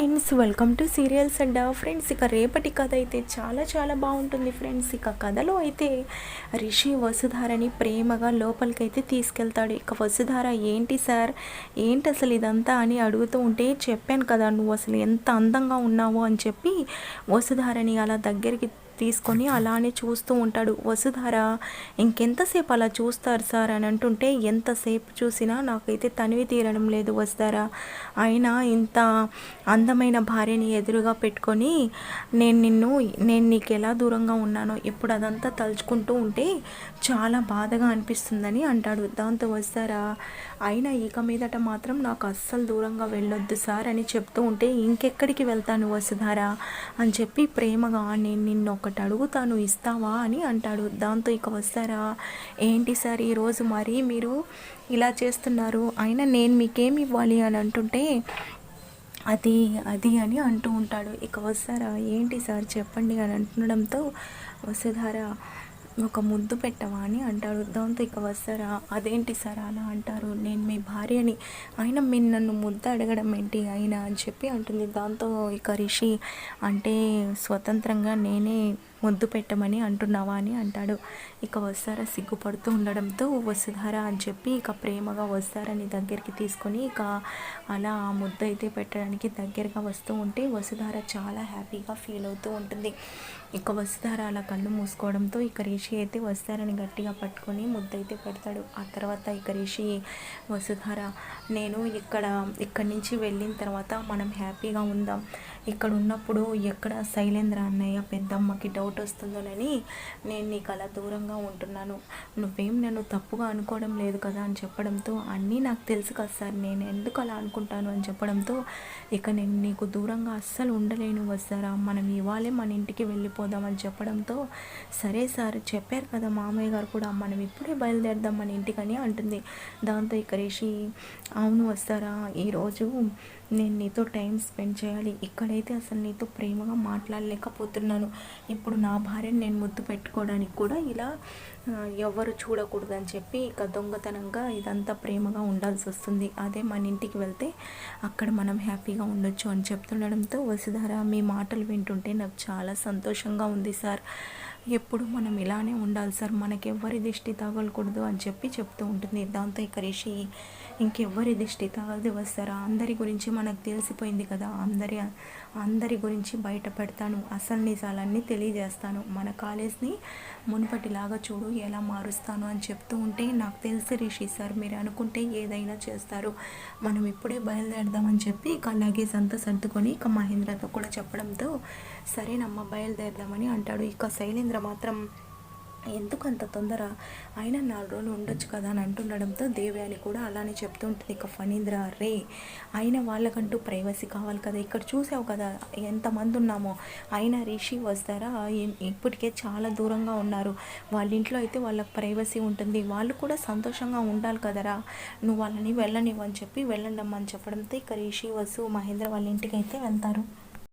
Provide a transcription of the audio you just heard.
Friends welcome to serials and friends ఇక రేపటి కథ అయితే చాలా చాలా బాగుంటుంది ఫ్రెండ్స్. ఇక కథలో అయితే రిషి వసుధారని ప్రేమగా లోపలికైతే తీసుకెళ్తాడు. ఇక వసుధార ఏంటి సార్? ఏంటి అసలు ఇదంతా? అని అడుగుతూ ఉంటే చెప్పాను కదా నువ్వు అసలు ఎంత అందంగా ఉన్నావు? అని చెప్పి వసుధారని అలా దగ్గరికి తీసుకొని అలానే చూస్తూ ఉంటాడు. వసుధార ఇంకెంతసేపు అలా చూస్తారు సార్? అని అంటుంటే ఎంతసేపు చూసినా నాకైతే తనివి తీరడం లేదు వసుధార. అయినా ఇంత అందమైన భార్యని ఎదురుగా పెట్టుకొని నేను నిన్ను నేను నీకు ఎలా దూరంగా ఉన్నానో ఇప్పుడు అదంతా తలుచుకుంటూ ఉంటే చాలా బాధగా అనిపిస్తుందని అంటాడు. దాంతో వస్తారా అయినా ఇక మీదట మాత్రం నాకు అస్సలు దూరంగా వెళ్ళొద్దు సార్ అని చెప్తూ ఉంటే ఇంకెక్కడికి వెళ్తాను వసుధారా? అని చెప్పి ప్రేమగా నేను నిన్ను ఒక ఒకటి అడుగుతాను ఇస్తావా అని అంటాడు. దాంతో ఇక వస్తారా? ఏంటి సార్ ఈరోజు మరీ మీరు ఇలా చేస్తున్నారు? అయినా నేను మీకేమి ఇవ్వాలి అని అంటుంటే అది అది అని అంటూ ఉంటాడు. ఇక వస్తారా? ఏంటి సార్ చెప్పండి అని అంటుండడంతో వసుధార ఒక ముద్దు పెట్టవా అని అంటాడు దాంతో ఇక వస్తారా అదేంటి సార్ అలా అంటారు. నేను మీ భార్యని అయినా మీరు నన్ను ముద్దు అడగడం ఏంటి? అయినా అని చెప్పి అంటుంది. దాంతో ఇక రిషి అంటే స్వతంత్రంగా నేనే ముద్దు పెట్టమని అంటున్నావా అని అంటాడు. ఇక వస్తారా సిగ్గుపడుతూ ఉండడంతో వసుధారా అని చెప్పి ఇక ప్రేమగా వస్తారని దగ్గరికి తీసుకొని ఇక అలా ఆ ముద్దు అయితే పెట్టడానికి దగ్గరగా వస్తూ ఉంటే వసుధార చాలా హ్యాపీగా ఫీల్ అవుతూ ఉంటుంది. ఇక వసుధార అలా కళ్ళు మూసుకోవడంతో ఇక రిషి అయితే వస్తారని గట్టిగా పట్టుకొని ముద్దు అయితే పెడతాడు. ఆ తర్వాత ఇక రిషి వసుధార నేను ఇక్కడ ఇక్కడి నుంచి వెళ్ళిన తర్వాత మనం హ్యాపీగా ఉందాం. ఇక్కడ ఉన్నప్పుడు ఎక్కడ శైలేంద్ర అన్నయ్య పెద్దమ్మకి డౌట్ వస్తుందోనని నేను నీకు అలా దూరంగా ఉంటున్నాను. నువ్వేం నన్ను తప్పుగా అనుకోవడం లేదు కదా అని చెప్పడంతో అన్నీ నాకు తెలుసు కదా సార్ నేను ఎందుకు అలా అనుకుంటాను అని చెప్పడంతో ఇక నేను నీకు దూరంగా అస్సలు ఉండలేను వస్తారా మనం ఇవాళే మన ఇంటికి వెళ్ళిపోదామని చెప్పడంతో సరే సార్ చెప్పారు కదా మామయ్య గారు కూడా మనం ఇప్పుడే బయలుదేరదాం మన ఇంటికని అంటుంది. దాంతో ఇక రేషి అవును వస్తారా ఈరోజు నేను నీతో టైం స్పెండ్ చేయాలి ఇక్కడ ఇక్కడైతే అసలు నీతో ప్రేమగా మాట్లాడలేకపోతున్నాను. ఇప్పుడు నా భార్యని నేను ముద్దు పెట్టుకోవడానికి కూడా ఇలా ఎవరు చూడకూడదు అని చెప్పి ఇక దొంగతనంగా ఇదంతా ప్రేమగా ఉండాల్సి వస్తుంది. అదే మన ఇంటికి వెళ్తే అక్కడ మనం హ్యాపీగా ఉండొచ్చు అని చెప్తుండడంతో వసుధార మీ మాటలు వింటుంటే నాకు చాలా సంతోషంగా ఉంది సార్. ఎప్పుడు మనం ఇలానే ఉండాలి సార్ మనకెవ్వరి దిష్టి తగలకూడదు అని చెప్పి చెప్తూ ఉంటుంది దాంతో ఇక రిషి. ఇంకెవ్వరి దిష్టి తగలది వస్తారా అందరి గురించి మనకు తెలిసిపోయింది కదా అందరి అందరి గురించి బయట పెడతాను అసలు నిజాలన్నీ తెలియజేస్తాను. మన కాలేజ్ని మునుపటిలాగా చూడు ఎలా మారుస్తాను అని చెప్తూ ఉంటే నాకు తెలిసి రిషి సార్ మీరు అనుకుంటే ఏదైనా చేస్తారు. మనం ఇప్పుడే బయలుదేరదామని చెప్పి ఇక లగేజ్ అంతా సర్దుకొని ఇక మహేంద్రతో కూడా చెప్పడంతో సరేనమ్మా బయలుదేరదామని అంటాడు. ఇక శైలేంద్ర మాత్రం ఎందుకు అంత తొందర? అయినా నాలుగు రోజులు ఉండొచ్చు కదా అని అంటుండడంతో దేవయాని కూడా అలానే చెప్తుంటుంది ఇక ఫణీంద్ర రే అయినా వాళ్ళకంటూ ప్రైవసీ కావాలి కదా. ఇక్కడ చూసావు కదా ఎంతమంది ఉన్నామో. అయినా రిషి వస్తారా? ఇప్పటికే చాలా దూరంగా ఉన్నారు. వాళ్ళ ఇంట్లో అయితే వాళ్ళకి ప్రైవసీ ఉంటుంది. వాళ్ళు కూడా సంతోషంగా ఉండాలి కదరా. నువ్వు వాళ్ళని వెళ్ళనివ్వని చెప్పి వెళ్ళండమ్మని చెప్పడంతో ఇక రిషి వసు మహేంద్ర వాళ్ళ ఇంటికి అయితే వెళ్తారు.